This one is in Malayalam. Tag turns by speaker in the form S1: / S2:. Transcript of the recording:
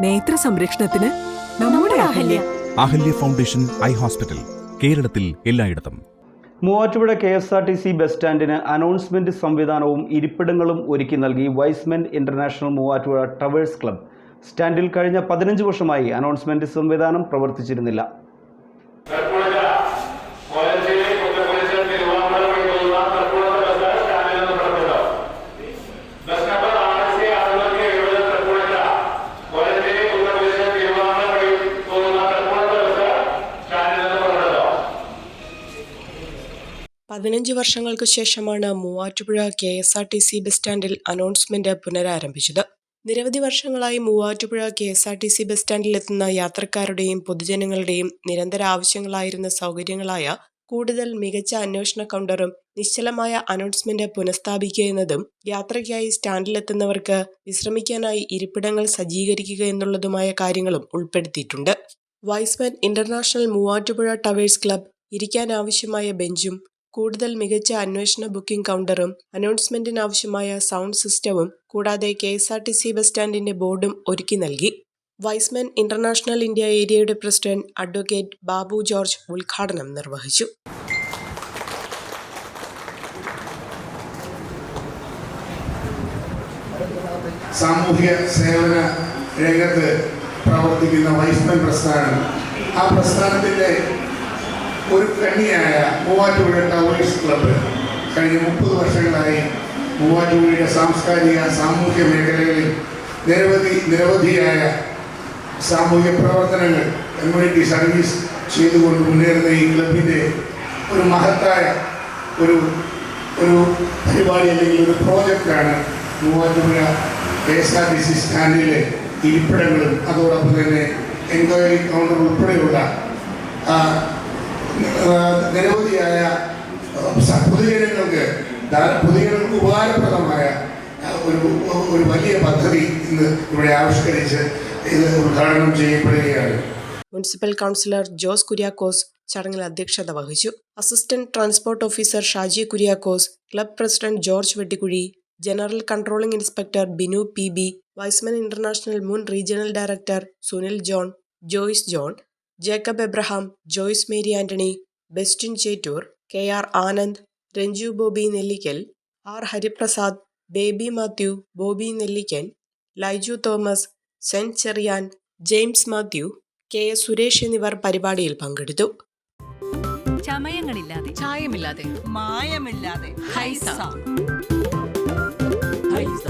S1: നേത്ര സംരക്ഷണത്തിന് നമ്മുടെ Ahalya.
S2: Ahalya. Foundation eye hospital കേരളത്തിൽ എല്ലായിടത്തും.
S3: Muvattupuzha K S R T C bus സ്റ്റാൻഡിന് അനൗൺസ്മെന്റ് സംവിധാനവും ഇരിപ്പിടങ്ങളും ഒരുക്കി നൽകി Y's Men international Muvattupuzha towers club. സ്റ്റാൻഡിൽ കഴിഞ്ഞ പതിനഞ്ച് വർഷമായി അനൗൺസ്മെന്റ് സംവിധാനം പ്രവർത്തിച്ചിരുന്നില്ല.
S4: പതിനഞ്ച് വർഷങ്ങൾക്ക് ശേഷമാണ് Muvattupuzha K S R T C bus സ്റ്റാൻഡിൽ അനൗൺസ്മെന്റ് പുനരാരംഭിച്ചത്. നിരവധി വർഷങ്ങളായി Muvattupuzha K S R T C bus സ്റ്റാൻഡിൽ എത്തുന്ന യാത്രക്കാരുടെയും പൊതുജനങ്ങളുടെയും നിരന്തര ആവശ്യങ്ങളായിരുന്ന സൗകര്യങ്ങളായ കൂടുതൽ മികച്ച അന്വേഷണ കൗണ്ടറും നിശ്ചലമായ അനൗൺസ്മെന്റ് പുനഃസ്ഥാപിക്കുക എന്നതും യാത്രയ്ക്കായി സ്റ്റാൻഡിലെത്തുന്നവർക്ക് വിശ്രമിക്കാനായി ഇരിപ്പിടങ്ങൾ സജ്ജീകരിക്കുക എന്നുള്ളതുമായ കാര്യങ്ങളും ഉൾപ്പെടുത്തിയിട്ടുണ്ട്. Y's Men international Muvattupuzha towers club ഇരിക്കാൻ ആവശ്യമായ ബെഞ്ചും കൂടുതൽ മികച്ച അന്വേഷണ ബുക്കിംഗ് കൗണ്ടറും അനൗൺസ്മെന്റിന് ആവശ്യമായ സൗണ്ട് സിസ്റ്റവും കൂടാതെ K S R T C bus സ്റ്റാൻഡിന്റെ ബോർഡും ഒരുക്കി നൽകി. വൈസ്മാൻ ഇന്റർനാഷണൽ ഇന്ത്യ ഏരിയയുടെ പ്രസിഡന്റ് അഡ്വക്കേറ്റ് ബാബു ജോർജ് ഉദ്ഘാടനം നിർവഹിച്ചു.
S5: സാമൂഹ്യ സേവന രംഗത്ത് പ്രവർത്തിക്കുന്ന വൈസ്മൻ പ്രസ്ഥാനം. ആ പ്രസ്ഥാനത്തിന്റെ ഒരു കണ്ണിയായ മൂവാറ്റുപുഴ ടവേഴ്സ് ക്ലബ്ബ്. കഴിഞ്ഞ മുപ്പത് വർഷങ്ങളായി മൂവാറ്റുപുഴയുടെ സാംസ്കാരിക സാമൂഹ്യ മേഖലകളിൽ നിരവധി നിരവധിയായ സാമൂഹ്യ പ്രവർത്തനങ്ങൾ കമ്മ്യൂണിറ്റി സർവീസ് ചെയ്തുകൊണ്ട് മുന്നേറുന്ന ഈ ക്ലബിന്റെ ഒരു മഹത്തായ ഒരു ഒരു പരിപാടി അല്ലെങ്കിൽ ഒരു പ്രോജക്റ്റാണ് Muvattupuzha K S R T C സ്റ്റാൻഡിലെ ഇരിപ്പിടങ്ങളും. അതോടൊപ്പം തന്നെ എൻക്വയറി കൗണ്ടർ ഉൾപ്പെടെയുള്ള നിരവധിയായ പൊതുജനങ്ങൾക്ക് പൊതുജനങ്ങൾക്ക് ഉപകാരപ്രദമായ ഒരു ഒരു വലിയ പദ്ധതി ഇന്ന് ഇവിടെ ആവിഷ്കരിച്ച് ഇത് ഉദ്ഘാടനം ചെയ്യപ്പെടുകയാണ്.
S4: മുനിസിപ്പൽ കൗൺസിലർ ജോസ് കുര്യാക്കോസ് ചടങ്ങിൽ അധ്യക്ഷത വഹിച്ചു. Assistant transport officer Shaji Kuriakose club president George Vettikuzhi general controlling inspector Binu P B Y's Men international മുൻ regional director Sunil John Joyce John Jacob Abraham Joyce Mary Antony Bestin Chettoor K R Anand Ranju Bobby Nellikkal R Hariprasad Baby Mathew Bobby Nellikkan Laiju Thomas Sen Cherian James Mathew K S Suresh എന്നിവർ പരിപാടിയിൽ പങ്കെടുത്തു.
S6: ചമയങ്ങളില്ലാതെ.
S7: ചായമില്ലാതെ.
S6: മായമില്ലാതെ.
S7: ഹൈസ.
S6: ഹൈസ.